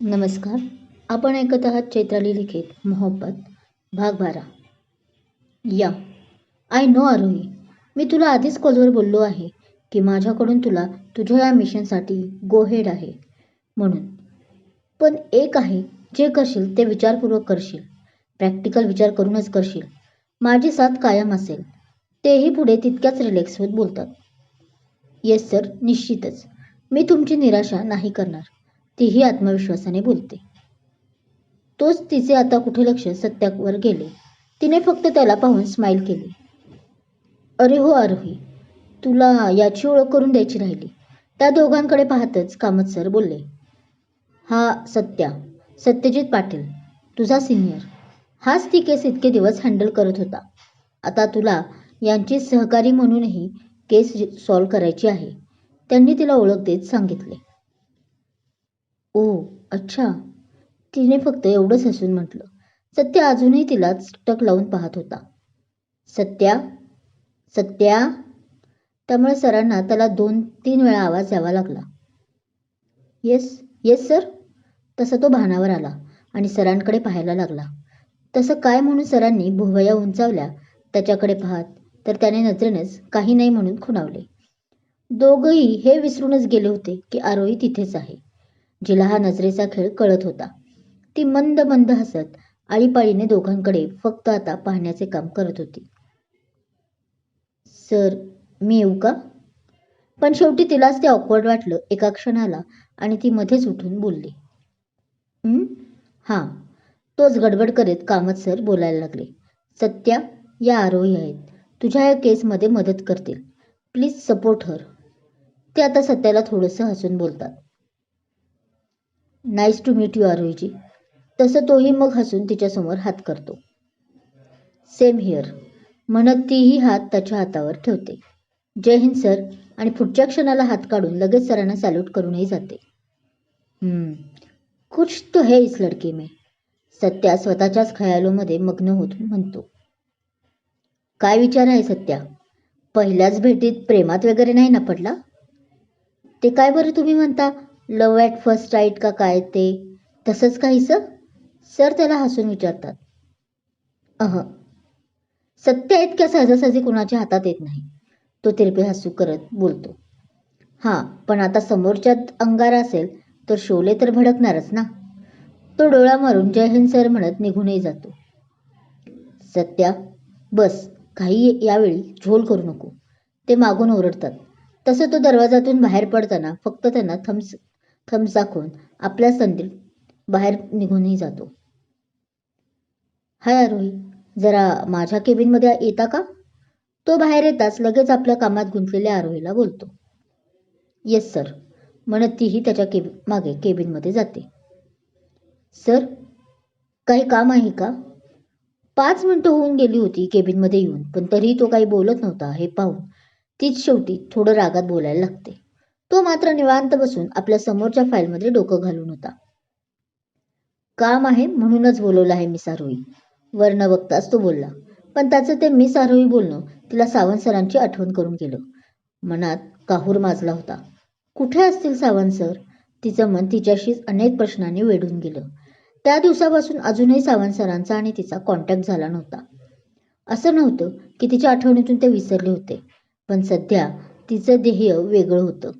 नमस्कार. आपण ऐकत आहात चैत्राली लिखित मोहब्बत भाग बारा. या. आय नो आरोही मी तुला आधीच कॉलवर बोललो आहे की माझ्याकडून तुला तुझ्या या मिशनसाठी गोहेड आहे म्हणून. पण एक आहे जे करशील ते विचारपूर्वक करशील. प्रॅक्टिकल विचार करूनच करशील. माझी साथ कायम असेल. तेही पुढे तितक्याच रिलॅक्स होत बोलतात. येस सर निश्चितच. मी तुमची निराशा नाही करणार. तीही आत्मविश्वासाने बोलते. तोच तिचे आता कुठे लक्ष? सत्यावर गेले. तिने फक्त त्याला पाहून स्माईल केली. अरे हो आरोही तुला याची ओळख करून द्यायची राहिली. त्या दोघांकडे पाहतच कामत सर बोलले हा सत्या सत्यजित पाटील तुझा सिनियर हाच ती केस इतके दिवस हँडल करत होता. आता तुला यांची सहकारी म्हणूनही केस सॉल्व करायची आहे. त्यांनी तिला ओळख देत सांगितले. ओ अच्छा. तिने फक्त एवढंच हसून म्हटलं. सत्या अजूनही तिलाच टक लावून पाहत होता. सत्या? सत्या? त्यामुळे सरांना त्याला दोन तीन वेळा आवाज यावा लागला. येस येस सर तसा तो भानावर आला आणि सरांकडे पाहायला लागला. तसं काय म्हणून सरांनी भुवया उंचावल्या त्याच्याकडे पाहत तर त्याने नजरेनेच काही नाही म्हणून खुणावले. दोघंही हे विसरूनच गेले होते की आरोही तिथेच आहे. जिला हा नजरेचा खेळ कळत होता. ती मंद मंद हसत आळीपाळीने दोघांकडे फक्त आता पाहण्याचे काम करत होती. सर मी येऊ का? पण शेवटी तिलाच ते ऑकवर्ड वाटलं एका क्षणाला आणि ती मध्येच उठून बोलली. हां. तोच गडबड करीत कामत सर बोलायला लागले. सत्या या आरोही आहेत. तुझ्या या केसमध्ये मदत करतील. Please support her. ते आता सत्याला थोडंसं हसून बोलतात. नाईस टू मीट यू आरोहीजी तसं तोही मग हसून तिच्यासमोर हात करतो. सेम हिअर म्हणत तीही हात त्याच्या हातावर ठेवते. जय हिंद सर आणि पुढच्या क्षणाला हात काढून लगेच सरांना सॅल्यूट करूनही जाते. कुछ तो है इस लडकी में. सत्या स्वतःच्याच खयालोमध्ये मग्न होत म्हणतो. काय विचार आहे सत्या? पहिल्याच भेटीत प्रेमात वगैरे नाही ना पडला? ते काय बरं तुम्ही म्हणता? लव ॲट फर्स्ट राईट का काय ते? तसंच काहीसं? सर त्याला हसून विचारतात. अह. सत्य इतक्या सहजासहजी कुणाच्या हातात येत नाही. तो तिरपे हसू करत बोलतो. हां पण आता समोरच्यात अंगार असेल तर शोले तर भडकणारच ना? तो डोळा मारून जय हिंद सर म्हणत निघूनही जातो. सत्या बस काही यावेळी झोल करू नको. ते मागून ओरडतात. तसं तो दरवाजातून बाहेर पडताना फक्त त्यांना थम्स थम्स दाखवून आपल्या संधीत बाहेर निघूनही जातो. हाय आरोही जरा माझ्या केबिनमध्ये येता का? तो बाहेर येताच लगेच आपल्या कामात गुंतलेल्या आरोहीला बोलतो. येस सर म्हणत तीही त्याच्या केबि मागे केबिनमध्ये जाते. सर काही काम आहे का? पाच मिनटं होऊन गेली होती केबिनमध्ये येऊन पण तरीही तो काही बोलत नव्हता हे पाहून तीच शेवटी थोडं रागात बोलायला लागते. तो मात्र निवांत बसून आपल्या समोरच्या फाईलमध्ये डोकं घालून होता. काम आहे म्हणूनच बोलवलं आहे मिस वर वर्ण बघताच तो बोलला. पण त्याचं ते मिस आरोही बोलणं तिला सावंत सरांची आठवण करून गेलं. मनात काहूर माजला होता. कुठे असतील सावंत सर? तिचं मन तिच्याशीच अनेक प्रश्नांनी वेढून गेलं. त्या दिवसापासून अजूनही सावंत सरांचा आणि तिचा कॉन्टॅक्ट झाला नव्हता. असं नव्हतं की तिच्या आठवणीतून ते विसरले होते. पण सध्या तिचं ध्येय वेगळं होतं.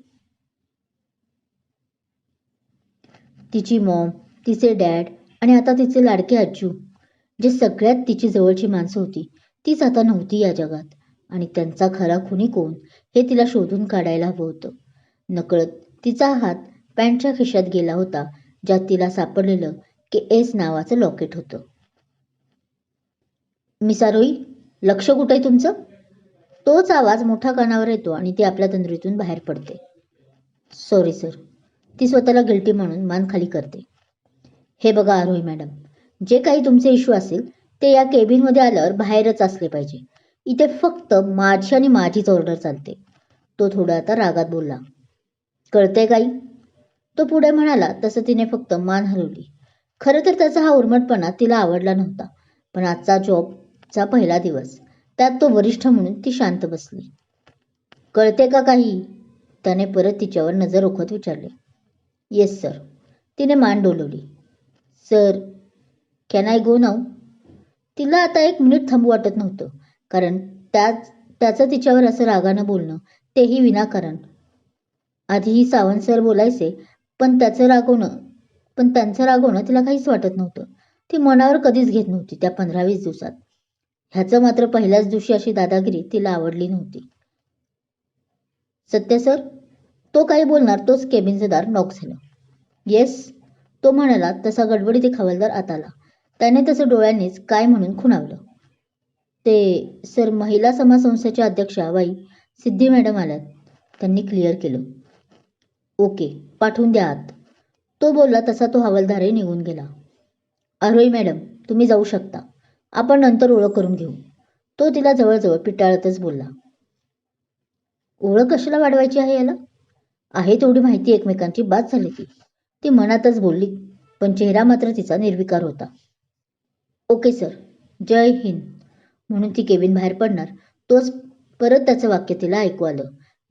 तिची मॉम तिचे डॅड आणि आता तिचे लाडके आजू जे सगळ्यात तिची जवळची माणसं होती तीच आता नव्हती या जगात. आणि त्यांचा खरा खुनी कोण हे तिला शोधून काढायला हवं होतं. नकळत तिचा हात पॅन्टच्या खिशात गेला होता ज्यात तिला सापडलेलं के एस नावाचं लॉकेट होतं. मिसारोई लक्ष कुठं आहे तुमचं? तोच आवाज मोठ्या कानावर येतो आणि ती आपल्या तंद्रीतून बाहेर पडते. सॉरी सर ती स्वतःला गिल्टी म्हणून मान खाली करते. हे बघा आरोही मॅडम जे काही तुमचे इश्यू असेल ते या केबिनमध्ये आल्यावर बाहेरच असले पाहिजे. इथे फक्त माझी आणि माझीच ऑर्डर चालते. तो थोडा आता रागात बोलला. कळते काही? तो पुढे म्हणाला तसं तिने फक्त मान हलवली खरं तर त्याचा हा उर्मटपणा तिला आवडला नव्हता पण आजचा जॉबचा पहिला दिवस त्यात तो वरिष्ठ म्हणून ती शांत बसली. कळते का काही? त्याने परत तिच्यावर नजर रोखत विचारले. येस सर तिने मान डोलवली. Sir can I go now तिला आता एक मिनिट थांबू वाटत नव्हतं कारण त्याच त्याचं तिच्यावर असं रागानं बोलणं तेही विनाकारण. आधीही सावंत सर बोलायचे पण त्याचं रागवणं पण त्यांचं रागवणं तिला काहीच वाटत नव्हतं. ती मनावर कधीच घेत नव्हती त्या पंधरा वीस दिवसात. ह्याचं मात्र पहिल्याच दिवशी अशी दादागिरी तिला आवडली नव्हती. सत्य सर तो काही बोलणार तोच केबिनचं दार नॉक झालं. येस तो म्हणाला तसा गडबडीत हवालदार आत आला. त्याने तसं डोळ्यांनीच काय म्हणून खुणावलं. ते सर महिला समाज संस्थेच्या अध्यक्षा बाई सिद्धी मॅडम आल्यात. त्यांनी क्लिअर केलं. ओके पाठवून द्या आत. तो बोलला तसा तो हवालदारही निघून गेला. अरोई मॅडम तुम्ही जाऊ शकता. आपण नंतर ओळख करून घेऊ. तो तिला जवळजवळ पिटाळतच बोलला. ओळख कशाला वाढवायची आहे याला? आहे तेवढी माहिती एकमेकांची बाद झाली ती ती मनातच बोलली पण चेहरा मात्र तिचा निर्विकार होता. Okay sir. जय हिंद. म्हणून ती केबिन बाहेर पडणार तोच परत त्याचं वाक्य तिला ऐकू आलं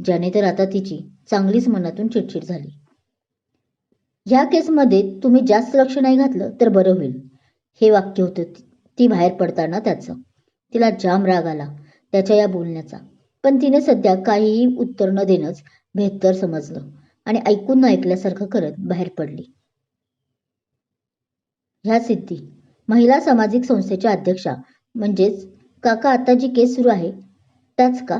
ज्याने तर आता तिची चांगलीच मनातून चिडचिड झाली. ह्या केसमध्ये तुम्ही जास्त लक्ष नाही घातलं तर बरं होईल. हे वाक्य होतं ती- ती बाहेर पडताना त्याचं. तिला जाम राग आला त्याच्या या बोलण्याचा. पण तिने सध्या काहीही उत्तर न देणंच बेहत्तर समजलं आणि ऐकून न ऐकल्यासारखं करत बाहेर पडली. ह्या सिद्धी महिला सामाजिक संस्थेच्या अध्यक्षा म्हणजेच काका आता जी केस सुरू आहे. त्याच का?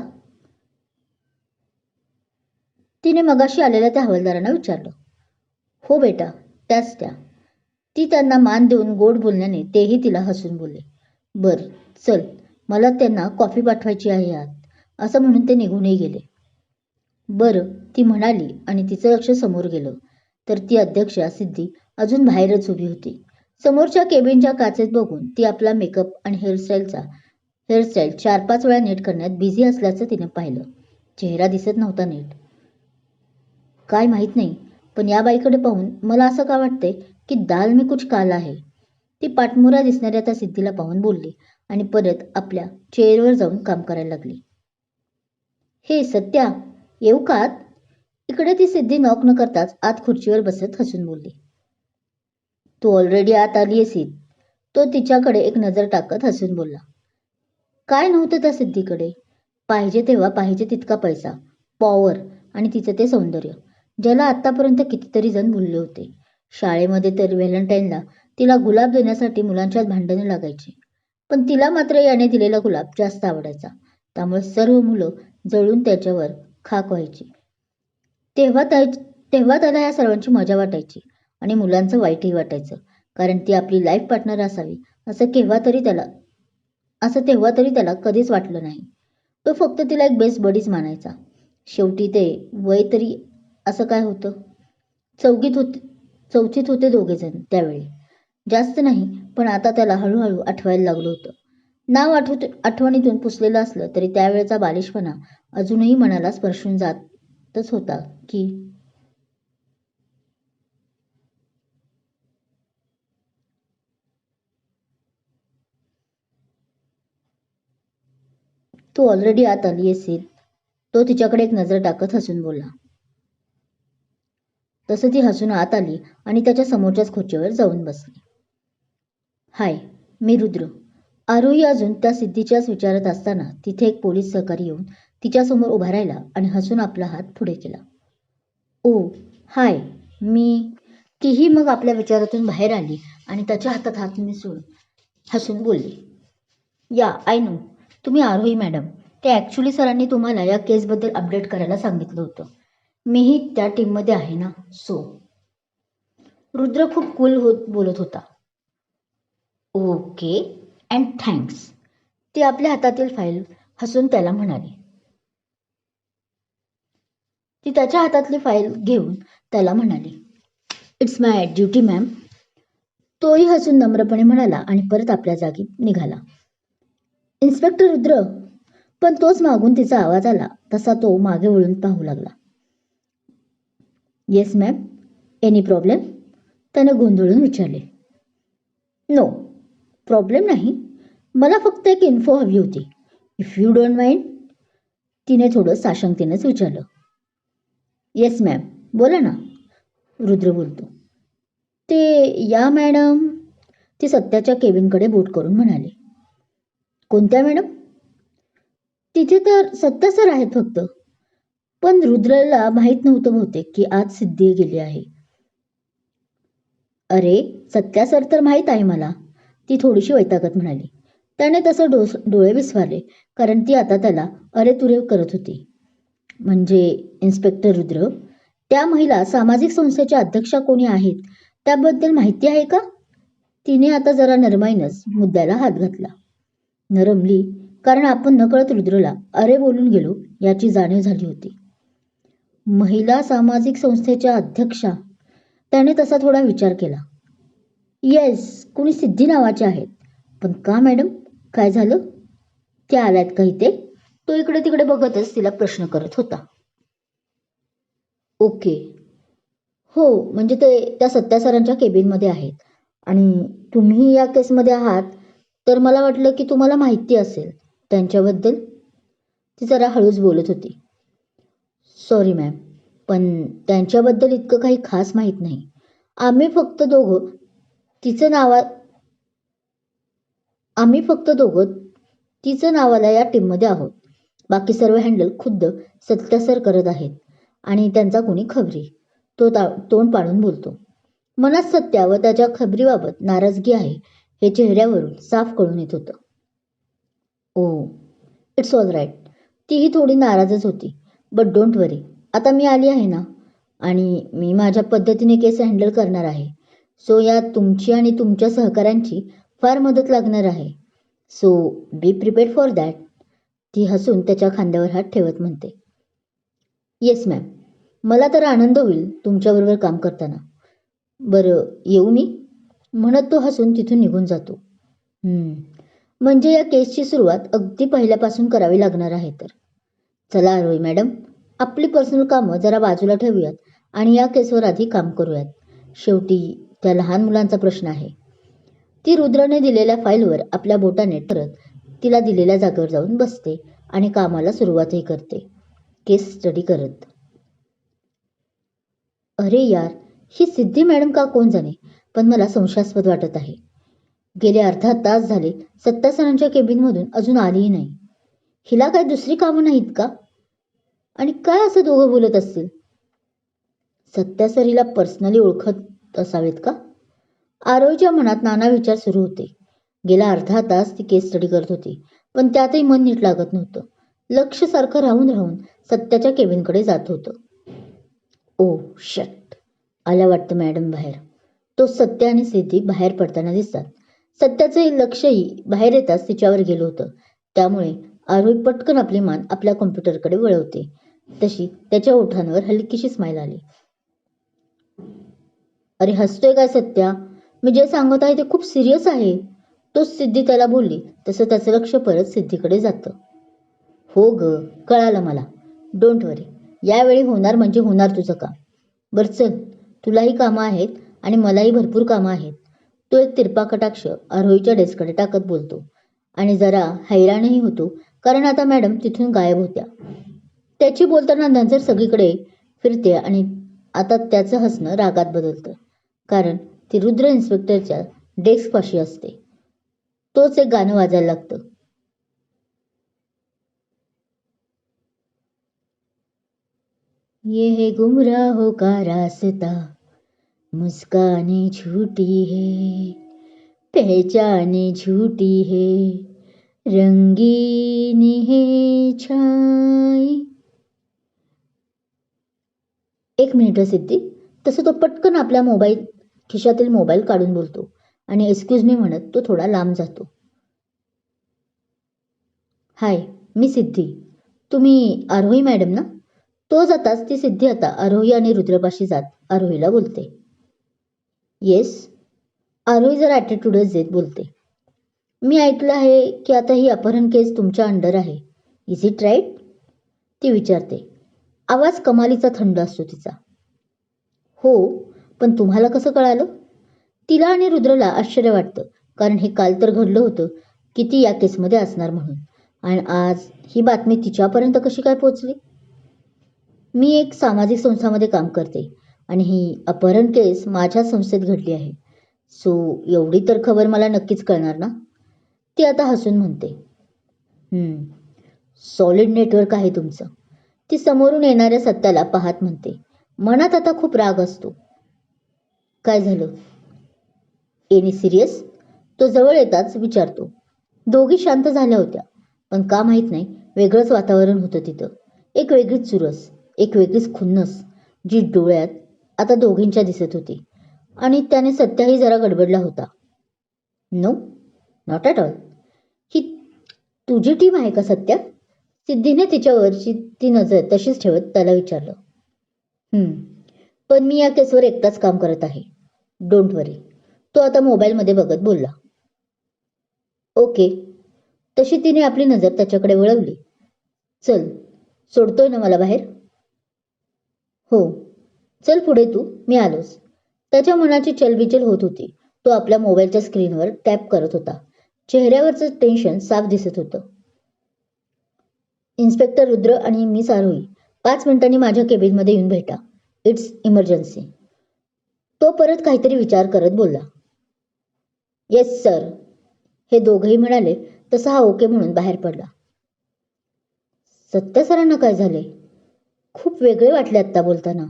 तिने मगाशी आलेल्या त्या हवालदारांना विचारलं. हो बेटा त्याच त्या. ती त्यांना मान देऊन गोड बोलण्याने तेही तिला हसून बोलले. बर चल मला त्यांना कॉफी पाठवायची आहे आत. असं म्हणून ते निघूनही गेले. बरं ती म्हणाली आणि तिचं लक्ष समोर गेलं. तर ती अध्यक्षा सिद्धी अजून बाहेरच उभी होती. समोरच्या केबिनच्या काचेत बघून ती आपला मेकअप आणि हेअरस्टाईलचा हेअरस्टाईल चार पाच वेळा नीट करण्यात बिझी असल्याचं तिने पाहिलं. चेहरा दिसत नव्हता नीट. काय माहीत नाही पण या बाईकडे पाहून मला असं का वाटतंय की दाल मी कुछ काला आहे? ती पाठमोरा दिसणाऱ्या त्या सिद्धीला पाहून बोलली आणि परत आपल्या चेअरवर जाऊन काम करायला लागली. हे सत्या येऊ का इकडे ती सिद्धी नॉक न करताच आत खुर्चीवर बसत हसून बोलली. तू ऑलरेडी आत आली असील तो तिच्याकडे एक नजर टाकत हसून बोलला. काय नव्हतं त्या सिद्धीकडे? पाहिजे तेव्हा पाहिजे तितका पैसा पॉवर आणि तिचं ते सौंदर्य ज्याला आत्तापर्यंत कितीतरी जण भुलले होते. शाळेमध्ये तर व्हॅलेंटाईनला तिला गुलाब देण्यासाठी मुलांच्यात भांडणं लागायची पण तिला मात्र याने दिलेला गुलाब जास्त आवडायचा. त्यामुळे सर्व मुलं जळून त्याच्यावर खाक व्हायची तेव्हा त्या तेव्हा त्याला या सर्वांची मजा वाटायची आणि मुलांचं वाईटही वाटायचं. कारण ती आपली लाईफ पार्टनर असावी असं केव्हा तरी त्याला असं तेव्हा तरी त्याला कधीच वाटलं नाही. तो फक्त तिला एक बेस्ट बडीच मानायचा. शेवटी ते वय तरी असं काय होतं? चौकीत होते चौथीत होते दोघेजण त्यावेळी. जास्त नाही पण आता त्याला हळूहळू आठवायला लागलं होतं. नाव आठवत आठवणीतून पुसलेलं असलं तरी त्यावेळेचा बालिशपणा अजूनही मनाला स्पर्शून जातच होता की तू ऑलरेडी आत आली असेल. तो तिच्याकडे एक नजर टाकत हसून बोलला. तसं ती हसून आत आली आणि त्याच्या समोरच्याच खुर्चीवर जाऊन बसली. हाय मी रुद्र. आरोही अजून त्या सिद्धीच्याच विचारत असताना तिथे एक पोलीस सहकारी येऊन तिच्यासमोर उभा राहिला आणि हसून आपला हात पुढे केला. ओ हाय मी तीही मग आपल्या विचारातून बाहेर आली आणि त्याच्या हातात हात मिसळून हसून बोलली या आय नो तुम्ही आरोही मॅडम. ते ॲक्च्युली सरांनी तुम्हाला या केसबद्दल अपडेट करायला सांगितलं होतं. मीही त्या टीममध्ये आहे ना सो. रुद्र खूप कूल होत बोलत होता. Okay and thanks. ती आपल्या हातातील फाईल हसून त्याला म्हणाली ती त्याच्या हातातली फाईल घेऊन त्याला म्हणाली इट्स माय ड्युटी मॅम तोही हसून नम्रपणे म्हणाला आणि परत आपल्या जागी निघाला. इन्स्पेक्टर रुद्र पण तोच मागून तिचा आवाज आला तसा तो मागे वळून पाहू लागला. येस मॅम एनी प्रॉब्लेम त्याने गोंधळून विचारले. नो प्रॉब्लेम नाही. मला फक्त एक इन्फो हवी होती. इफ यू डोंट माइंड तिने थोडं साशंकतेनेच विचारलं. येस मॅम बोला ना. रुद्र बोलतो. ते या मॅडम ती सत्याच्या केविनकडे बोट करून म्हणाली. कोणत्या मॅडम? तिथे तर सत्या सर आहेत फक्त. पण रुद्रला माहीत नव्हतं बहुतेक की आज सिद्धी गेली आहे. अरे सत्या सर तर माहीत आहे मला. ती थोडीशी वैतागत म्हणाली. त्याने तसं डोस डोळे विस्फारले कारण ती आता त्याला अरे तुरे करत होती. म्हणजे इन्स्पेक्टर रुद्र त्या महिला सामाजिक संस्थेच्या अध्यक्षा कोणी आहेत त्याबद्दल माहिती आहे का? तिने आता जरा नरमाईनच मुद्द्याला हात घातला. नरमली कारण आपण नकळत रुद्रला अरे बोलून गेलो याची जाणीव झाली होती. महिला सामाजिक संस्थेच्या अध्यक्षा त्याने तसा थोडा विचार केला. येस कुणी सिद्धी नावाचे आहेत. पण का मॅडम? काय झालं? त्या आल्यात का इथे? तो इकडे तिकडे बघतच तिला प्रश्न करत होता. ओके. हो म्हणजे ते त्या सत्यासरांच्या केबिनमध्ये आहेत. आणि तुम्ही या केसमध्ये आहात तर मला वाटलं की तुम्हाला माहिती असेल त्यांच्याबद्दल. ती जरा हळूच बोलत होती. सॉरी मॅम पण त्यांच्याबद्दल इतकं काही खास माहीत नाही. आम्ही फक्त दोघं तिचं नावा आम्ही फक्त दोघं तिचं नावाला या टीममध्ये आहोत. बाकी सर्व हँडल खुद्द सत्या सर करत आहेत आणि त्यांचा कोणी खबरी? तो ता तोंड पाडून बोलतो. मनात सत्या व त्याच्या खबरीबाबत नाराजगी आहे हे चेहऱ्यावरून साफ कळून येत होतं. ओ इट्स ऑल राईट तीही थोडी नाराजच होती. बट डोंट वरी आता मी आली आहे ना? आणि मी माझ्या पद्धतीने केस हँडल करणार आहे. सो यात तुमची आणि तुमच्या सहकाऱ्यांची फार मदत लागणार आहे. So be prepared for that ती हसून त्याच्या खांद्यावर हात ठेवत म्हणते. येस मॅम मला तर आनंद होईल तुमच्याबरोबर काम करताना. बरं येऊ मी? म्हणत तो हसून तिथून निघून जातो. म्हणजे या केसची सुरुवात अगदी पहिल्यापासून करावी लागणार आहे तर. चला रोई मॅडम. आपली पर्सनल कामं जरा बाजूला ठेवूयात आणि या केसवर आधी काम करूयात. शेवटी त्या लहान मुलांचा प्रश्न आहे. ती रुद्रने दिलेल्या फाईलवर आपल्या बोटाने ठरत तिला दिलेल्या जागेवर जाऊन बसते आणि कामाला सुरुवातही करते. केस स्टडी करत. अरे यार ही सिद्धी मॅडम का कोण जाणे? पण मला संशयास्पद वाटत आहे. गेले अर्धा तास झाले सत्ता सरांच्या केबिनमधून अजून आलीही नाही. हिला काय दुसरी कामं नाहीत का? आणि काय असं दोघं बोलत असतील? सत्या सर हिला पर्सनली ओळखत असावेत का? आरोच्या मनात नाना विचार सुरू होते. गेला अर्धा तास ती केस स्टडी करत होती. पण त्यातही मन नीट लागत नव्हतं. लक्ष सारखं राहून राहून सत्याच्या केबिनकडे जात होतं. ओ शट आल्या वाटतं मॅडम बाहेर. तो सत्य आणि सिद्धी बाहेर पडताना दिसतात. सत्याचंही लक्षही बाहेर येताच तिच्यावर गेलं होतं. त्यामुळे आरोही पटकन आपली मान आपल्या कॉम्प्युटरकडे वळवते. तशी त्याच्या ओठांवर हलकीशी स्माईल आली. अरे हसतोय काय सत्या? मी जे सांगत आहे ते खूप सिरियस आहे. तोच सिद्धी त्याला बोलली तसं त्याचं लक्ष परत सिद्धीकडे जातं. हो ग कळालं मला. डोंट वरी यावेळी होणार म्हणजे होणार तुझं काम. बरं चल तुलाही कामं आहेत आणि मलाही भरपूर कामं आहेत. तो एक तिरपा कटाक्ष आरोहीच्या डेस्ककडे टाकत बोलतो. आणि जरा हैराणही होतो कारण आता मॅडम तिथून गायब होत्या. त्याची बोलताना नजर सगळीकडे फिरते आणि आता त्याचं हसणं रागात बदलतं. कारण ती रुद्र इन्स्पेक्टरच्या डेस्कपाशी असते. तोच एक गाणं वाजायला लागतं. ये है गुमराहों का रास्ता मुस्काने झूठी है पहचाने झूठी है रंगीन है छाई। एक मिनिट सिद्धी तसं तो पटकन आपल्या मोबाईल खिशातील मोबाईल काढून बोलतो. आणि एक्सक्यूज मी म्हणत तो थोडा लांब जातो. हाय मी सिद्धी. तुम्ही आरोही मॅडम ना? तो जाताच ती सिद्धी आता आरोही आणि रुद्रपाशी जात आरोहीला बोलते. येस आरोही जर ॲटिट्यूडच देत बोलते. मी ऐकलं आहे की आता ही अपहरण केस तुमच्या अंडर आहे. इज इट राईट ती विचारते. आवाज कमालीचा थंड असतो तिचा. हो पण तुम्हाला कसं कळालं? तिला आणि रुद्रला आश्चर्य वाटतं कारण हे काल तर घडलं होतं की ती या केसमध्ये असणार म्हणून. आणि आज ही बातमी तिच्यापर्यंत कशी काय पोचली मी एक सामाजिक संस्थामध्ये काम करते आणि ही अपहरण केस माझ्या संस्थेत घडली आहे. सो एवढी तर खबर मला नक्कीच कळणार ना? ती आता हसून म्हणते. सॉलिड नेटवर्क आहे तुमचं. ती समोरून येणाऱ्या सत्याला पाहत म्हणते. मनात आता खूप राग असतो. काय झालं? एनी सिरियस तो जवळ येताच विचारतो. दोघी शांत झाल्या होत्या. पण का माहीत नाही वेगळंच वातावरण होतं तिथं. एक वेगळीच चुरस एक वेगळीच खुन्नस जी डोळ्यात आता दोघींच्या दिसत होती. आणि त्याने सत्याही जरा गडबडला होता. नो नॉट ॲट ऑल ही तुझी टीम आहे का सत्या? सिद्धीने तिच्यावरची ती नजर तशीच ठेवत त्याला विचारलं. पण मी या केसवर एकटाच काम करत आहे. डोंट वरी तो आता मोबाईलमध्ये बघत बोलला. ओके. तशी तिने आपली नजर त्याच्याकडे वळवली. चल सोडतोय ना मला बाहेर? हो. चल पुढे तू मी आलोच. त्याच्या मनाची चलबिचल होत होती. तो आपल्या मोबाईलच्या स्क्रीनवर टॅप करत होता. चेहऱ्यावरचं टेन्शन साफ दिसत होतं. इन्स्पेक्टर रुद्र आणि मी सारोई पाच मिनिटांनी माझ्या केबिनमध्ये येऊन भेटा. इट्स इमर्जन्सी तो परत काहीतरी विचार करत बोलला. येस सर हे दोघंही म्हणाले तसा हा ओके म्हणून बाहेर पडला. सत्य सरांना काय झाले? खूप वेगळे वाटले आत्ता बोलताना.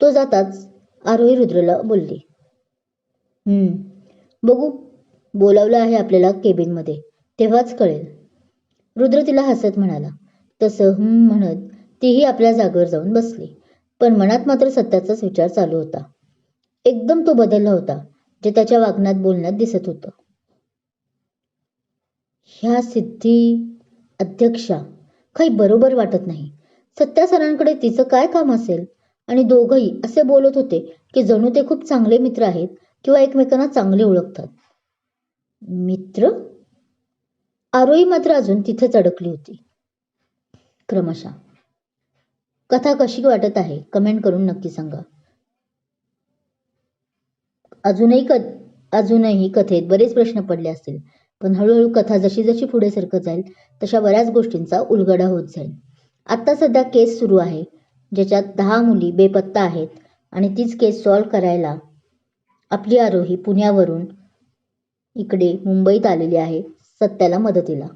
तो जाताच आरोही रुद्रला बोलली. बघू बोलावलं आहे आपल्याला केबिनमध्ये तेव्हाच कळेल. रुद्र तिला हसत म्हणाला. तसं हं म्हणत तीही आपल्या जागेवर जाऊन बसली. पण मनात मात्र सत्याचाच विचार चालू होता. एकदम तो बदलला होता. ते त्याच्या वागण्यात बोलण्यात दिसत होतं. ह्या सिद्धी अध्यक्षा काही बरोबर वाटत नाही. सत्या सरांकडे तिचं काय काम असेल? आणि दोघंही असे बोलत होते की जणू ते खूप चांगले मित्र आहेत किंवा एकमेकांना चांगले ओळखतात. मित्र? आरोही मात्र अजून तिथेच अडकली होती. क्रमशः. कथा कशी वाटत आहे? कमेंट करून नक्की सांगा. अजूनही क अजूनही कथेत बरेच प्रश्न पडले असतील. पण हळूहळू कथा जशी जशी पुढे सरकत जाईल तशा बऱ्याच गोष्टींचा उलगडा होत जाईल. आत्ता सध्या केस सुरू आहे ज्याच्यात दहा मुली बेपत्ता आहेत आणि तीच केस सॉल्व्ह करायला आपली आरोही पुण्यावरून इकडे मुंबईत आलेली आहे सत्याला मदतीला.